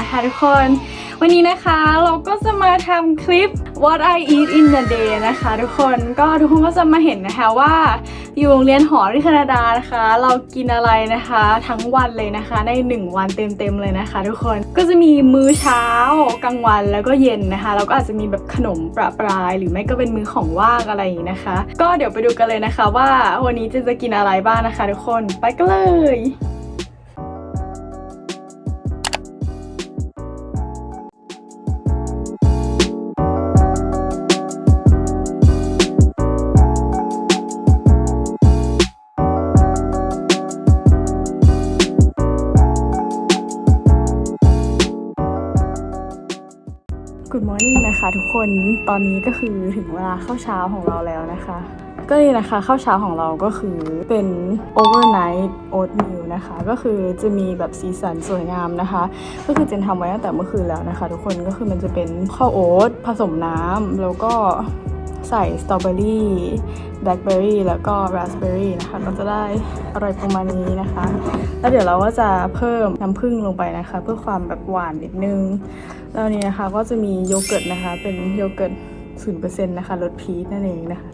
นะคะทุกคน วันนี้นะคะเราก็จะมาทำคลิป what I eat in a day นะคะทุกคนก็ทุกคนก็จะมาเห็นนะคะว่าอยู่โรงเรียนหอที่แคนาดานะคะ เรากินอะไรนะคะ ทั้งวันเลยนะคะ ใน 1 วันเต็มๆเลยนะคะ ทุกคนก็จะมีมื้อเช้ากลางวันแล้วก็เย็นนะคะแล้วก็อาจจะมีแบบขนมประปราย หรือไม่ก็เป็นมื้อของว่างอะไรอย่างนี้นะคะ ก็เดี๋ยวไปดูกันเลยนะคะว่าวันนี้จะจะกินอะไรบ้างนะคะ ทุกคนไปกันเลย morning นะคะทุกคนตอนนี้ก็คือถึงเวลาเข้าเช้าของเราแล้วนะคะ ก็นี่นะคะข้าวเช้าของเราก็คือเป็น overnight oatmeal นะคะ ก็คือจะมีแบบสีสันสวยงามนะคะ ก็คือเจนทำไว้ตั้งแต่เมื่อคืนแล้วนะคะ ทุกคนก็คือมันจะเป็นข้าวโอ๊ตผสมน้ำแล้วก็ใส่สตรอเบอรี่แบล็คเบอรี่แล้วก็ราสเบอรี่นะคะ ก็จะได้อร่อยประมาณนี้นะคะ แล้วเดี๋ยวเราก็จะเพิ่มน้ำผึ้งลงไปนะคะ เพื่อความแบบหวานนิดนึง แล้วอันนี้นะคะก็จะมีโยเกิร์ตนะคะ เป็นโยเกิร์ตศูนเปอร์เซ็นต์นะคะรสพีชนั่นเองนะคะ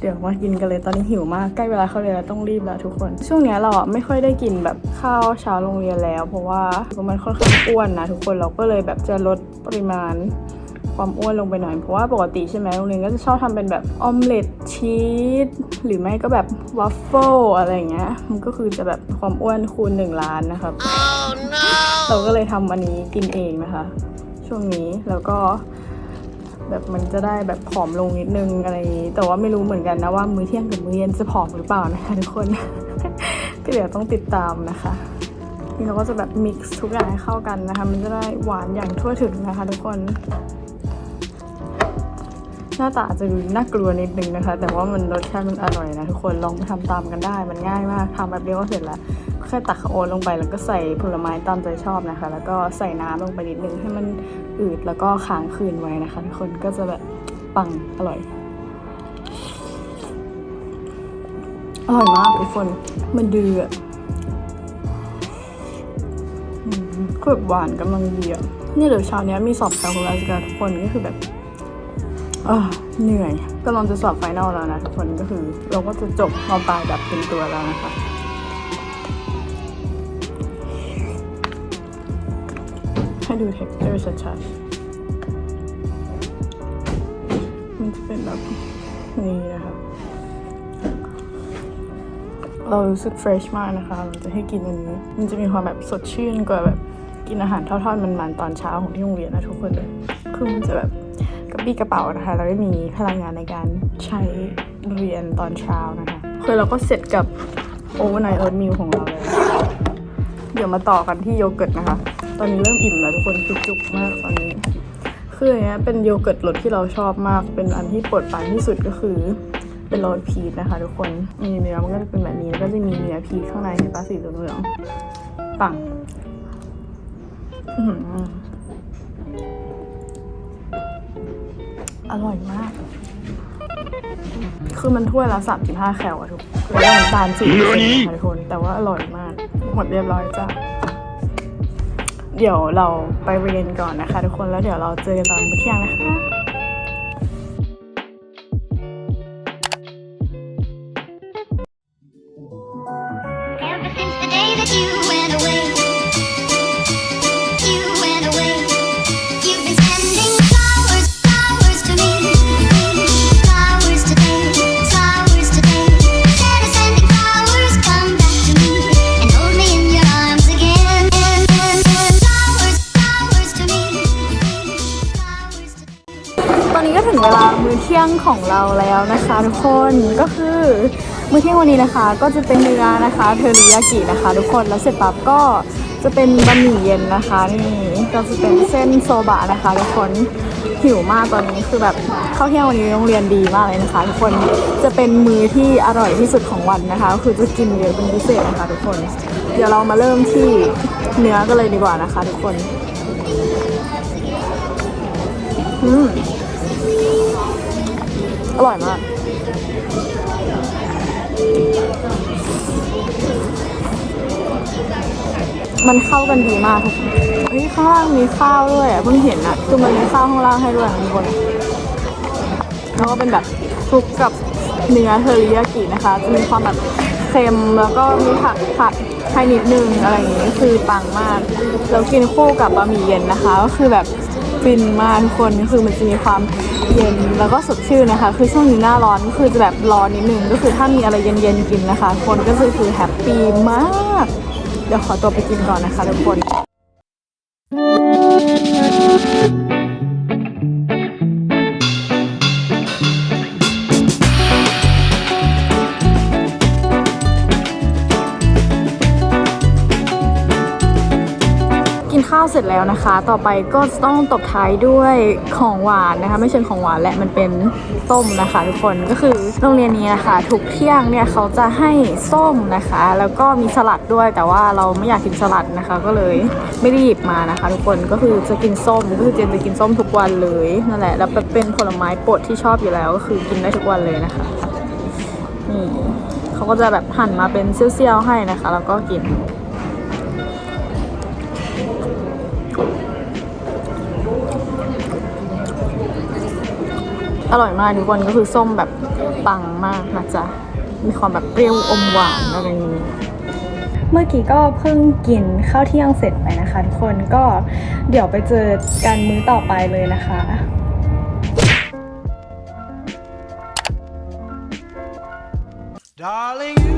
เดี๋ยวมากินกันเลยตอนนี้หิวมากใกล้เวลาเข้าเรียนแล้วต้องรีบแล้วทุกคน ช่วงเนี้ยเราอะไม่ค่อยได้กินแบบข้าวเช้าโรงเรียนแล้ว เพราะว่ามันค่อนข้างอ้วนนะทุกคนเราก็เลยแบบจะลดปริมาณความอ้วนลงไปหน่อยเพราะว่าปกติใช่ไหมโรงเรียนก็จะชอบทำเป็นแบบออมเล็ตชีสหรือไม่ก็แบบวัฟเฟิลอะไรอย่างเงี้ยมันก็คือจะแบบความอ้วนคูณหนึ่งล้านนะครับเราก็เลยทำอันนี้กินเองนะคะ ช่วงนี้ แล้วก็แบบมันจะได้แบบผอมลงนิดนึงอะไรอย่างนี้ แต่ว่าไม่รู้เหมือนกันนะว่ามื้อเที่ยงกับมื้อเย็นจะผอมหรือเปล่านะคะทุกคนก็เดี๋ยวต้องติดตามนะคะนี่เราก็จะแบบมิกซ์ทุกอย่างให้เข้ากันนะคะ มันจะได้หวานอย่างทั่วถึงนะคะ ทุกคน หน้าตาอาจจะดูน่ากลัวนิดนึงนะคะ แต่ว่ามันรสชาติมันอร่อยนะทุกคนลองไปทำตามกันได้มันง่ายมากทำแบบเดียวก็เสร็จแล้ว ค่ตักข้าวโอ๊ตลงไปแล้วก็ใส่ผลไม้ตามใจชอบนะคะ แล้วก็ใส่น้ำลงไปนิดนึงให้มันอืดแล้วก็ค้างคืนไว้นะคะทุกคนก็จะแบบปังอร่อยอร่อยมากทุกคนมันดื้ออะอืมก็แบบหวานกำลังดีอะเนี่ยเดี๋ยวเช้าเนี้ยมีสอบแคลคูลัสกันทุกคนก็คือแบบอ่าเหนื่อยกำลังจะสอบไฟนอลแล้วนะทุกคนก็คือ เราก็จะจบมปลายแบบเต็มตัวแล้วนะคะ ให้ดู texture ชัดๆ มันจะเป็นแบบนี้นะคะ เรารู้สึก fresh มากนะคะเราจะให้กินอันนี้ มันจะมีความแบบสดชื่นกว่าแบบกินอาหารทอดๆมันๆตอนเช้าของที่โรงเรียนนะทุกคนเลยคือมันจะแบบกระปี้กระเป๋านะคะ เราได้มีพลังงานในการใช้เรียนตอนเช้านะคะคือเราก็เสร็จกับโอเวอร์ไนท์โอ๊ตมิลของเราแล้วเดี๋ยวมาต่อกันที่โยเกิร์ตนะคะ อนนี้เริ่มอิ่มแล้วทุกคนคือจุกมากตอนนี้ คืออันเนี้ยเป็นโยเกิร์ตรสที่เราชอบมาก เป็นอันที่โปรดปรานที่สุดก็คือเป็นรสพีชนะคะทุกคนมีเนื้อมันก็จะเป็นแบบนี้แล้วก็จะมีเนื้อพีชข้างในเห็นปะสีเหลืองๆปังอื้อหือร่อยมาก คือมันถ้วยละ35แคลอะทุกคือได้น้ำตาลสี่เปอร์เซ็นต์ทุกคน แต่ว่าอร่อยมาก หมดเรียบร้อยจ้ะ เดี๋ยวเราไปเรียนก่อนนะคะ ทุกคนแล้วเดี๋ยวเราเจอกันตอนมื้อเที่ยงนะคะ เวลามื้อเที่ยงของเราแล้วนะคะทุกคนก็คือมื้อเที่ยงวันนี้นะคะ ก็จะเป็นเนื้อนะคะเทอริยากินะคะ ทุกคนแล้วเสร็จปั๊บก็จะเป็นบะหมี่เย็นนะคะนี่ก็จะเป็นเส้นโซบะนะคะทุกคนหิวมากตอนนี้คือแบบข้าวเที่ยงวันนี้โรงเรียนดีมากเลยนะคะทุกคนจะเป็นมื้อที่อร่อยที่สุดของวันนะคะก็คือจะกินเยอะเป็นพิเศษนะคะทุกคน เดี๋ยวเรามาเริ่มที่เนื้อกันเลยดีกว่านะคะ ทุกคน อืม ร่อยมาก มันเข้ากันดีมากทุกเฮ้ยข้างล่างมีข้าวด้วยอะเพิ่งเห็นอะคือมันมีข้าวข้างล่างให้ด้วยทุกคนแล้วก็เป็นแบบคลุกกับเนื้อเทอริยากินะคะ จะมีความแบบเค็มแล้วก็มีผักผัดให้นิดนึงอะไรอย่างงี้คือปังมาก แล้วกินคู่กับบะหมี่เย็นนะคะ ก็คือแบบ ฟินมากทุกคนคือมันจะมีความเย็นแล้วก็สดชื่นนะคะ คือช่วงนี้หน้าร้อนก็คือจะแบบร้อนนิดนึงก็คือถ้ามีอะไรเย็นๆกินนะคะ คนก็คือคือแฮปปี้มาก เดี๋ยวขอตัวไปกินก่อนนะคะทุกคน เสร็จแล้วนะคะ ต่อไปก็ต้องตบท้ายด้วยของหวานนะคะ ไม่เชิงของหวานแหละมันเป็นส้มนะคะ ทุกคนก็คือโรงเรียนนี้นะคะทุกเที่ยงเนี่ยเขาจะให้ส้มนะคะ แล้วก็มีสลัดด้วยแต่ว่าเราไม่อยากกินสลัดนะคะ ก็เลยไม่ได้หยิบมานะคะ ทุกคนก็คือจะกินส้มก็คือเจนจะกินส้มทุกวันเลยนั่นแหละแล้วเป็นผลไม้โปรดที่ชอบอยู่แล้วก็คือกินได้ทุกวันเลยนะคะนี่เขาก็จะแบบหั่นมาเป็นเซี่ยวๆให้นะคะ แล้วก็กิน อร่อยมากทุกคนก็คือส้มแบบปังมากนะจ๊ะ มีความแบบเปรี้ยวอมหวานอะไรอย่างนี้เมื่อกี้ก็เพิ่งกินข้าวเที่ยงเสร็จไปนะคะทุกคนก็เดี๋ยวไปเจอกันมื้อต่อไปเลยนะคะ Darling,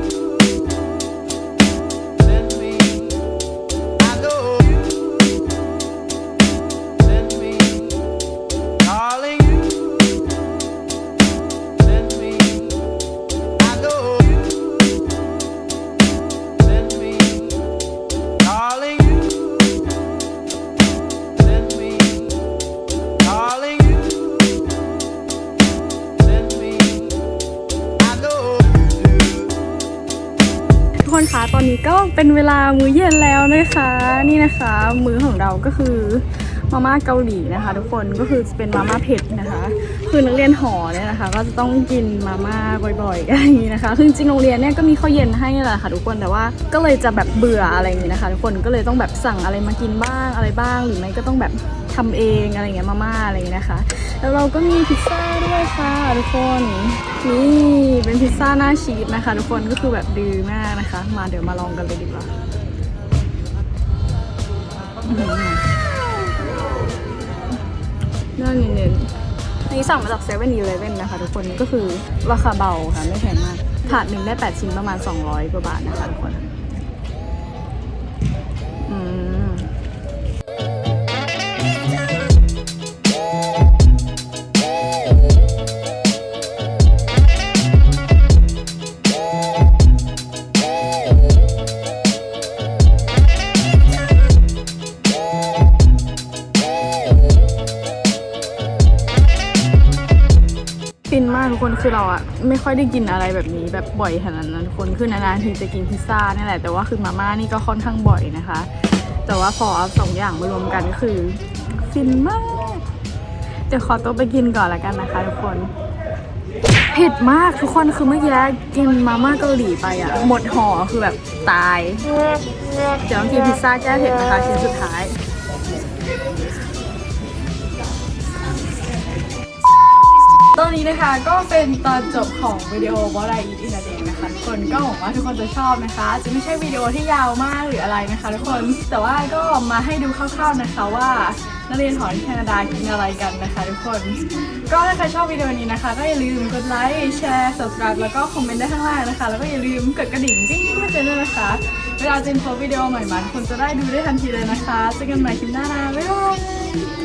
คนคะตอนนี้ก็เป็นเวลามื้อเย็นแล้วนะคะ นี่นะคะ มื้อของเราก็คือมาม่าเกาหลีนะคะ ทุกคนก็คือจะเป็นมาม่าเผ็ดนะคะ คือนักเรียนหอเนี่ยนะคะ ก็จะต้องกินมาม่าบ่อยๆอย่างนี้นะคะคือจริงๆโรงเรียนเนี่ยก็มีข้าวเย็นให้แหละค่ะ ทุกคนแต่ว่าก็เลยจะแบบเบื่ออะไรอย่างนี้นะคะ ทุกคนก็เลยต้องแบบสั่งอะไรมากินบ้างอะไรบ้าง หรือไม่ก็ต้องแบบ ทำเองอะไรเงี้ยมาม่าอะไรอย่างนี้นะคะ แล้วเราก็มีพิซซ่าด้วยค่ะทุกคนนี่เป็นพิซซ่าหน้าชีสนะคะ ทุกคนก็คือแบบดีมากนะคะ มาเดี๋ยวมาลองกันเลยดีกว่าเนื้อเน้นๆนนี้สั่งมาจากเซเว่นอีเลฟเว่นนะคะ ทุกคนก็คือราคาเบาค่ะไม่แพงมากถาดหนึ่งได้ 8 ชิ้นประมาณ 200 กว่าบาทนะคะทุกคน คือเราอะไม่ค่อยได้กินอะไรแบบนี้แบบบ่อยขนาดนั้นคนคือนานๆทีจะกินพิซซ่านี่แหละแต่ว่าคือมาม่านี่ก็ค่อนข้างบ่อยนะคะ แต่ว่าพอเอาสองอย่างมารวมกันก็คือฟินมากเดี๋ยวขอตัวไปกินก่อนละกันนะคะทุกคนเผ็ดมากทุกคนคือเมื่อกี้กินมาม่าเกาหลีไปอะหมดห่อคือแบบตายเดี๋ยวต้องกินพิซซ่าแก้เผ็ดนะคะชิ้นสุดท้าย นี้นะคะก็เป็นตอนจบของวิดีโอ What I Eat in a Day นะคะทุกคนก็หวังว่าทุกคนจะชอบนะคะ จะไม่ใช่วิดีโอที่ยาวมากหรืออะไรนะคะ ทุกคนแต่ว่าก็มาให้ดูคร่าวๆนะคะว่านักเรียนหอที่แคนาดากินอะไรกันนะคะทุกคน ก็ถ้าใครชอบวิดีโอนี้นะคะ ก็อย่าลืมกดไลค์แชร์ subscribe แล้วก็คอมเมนต์ได้ข้างล่างนะคะ แล้วก็อย่าลืมกดกระดิ่งจิ้งมาเจอด้วยนะคะ เวลาเจนโพสวิดีโอใหม่ๆทุกคนจะได้ดูได้ทันทีเลยนะคะเจอกันใหม่คลิปหน้านะบ๊ายบาย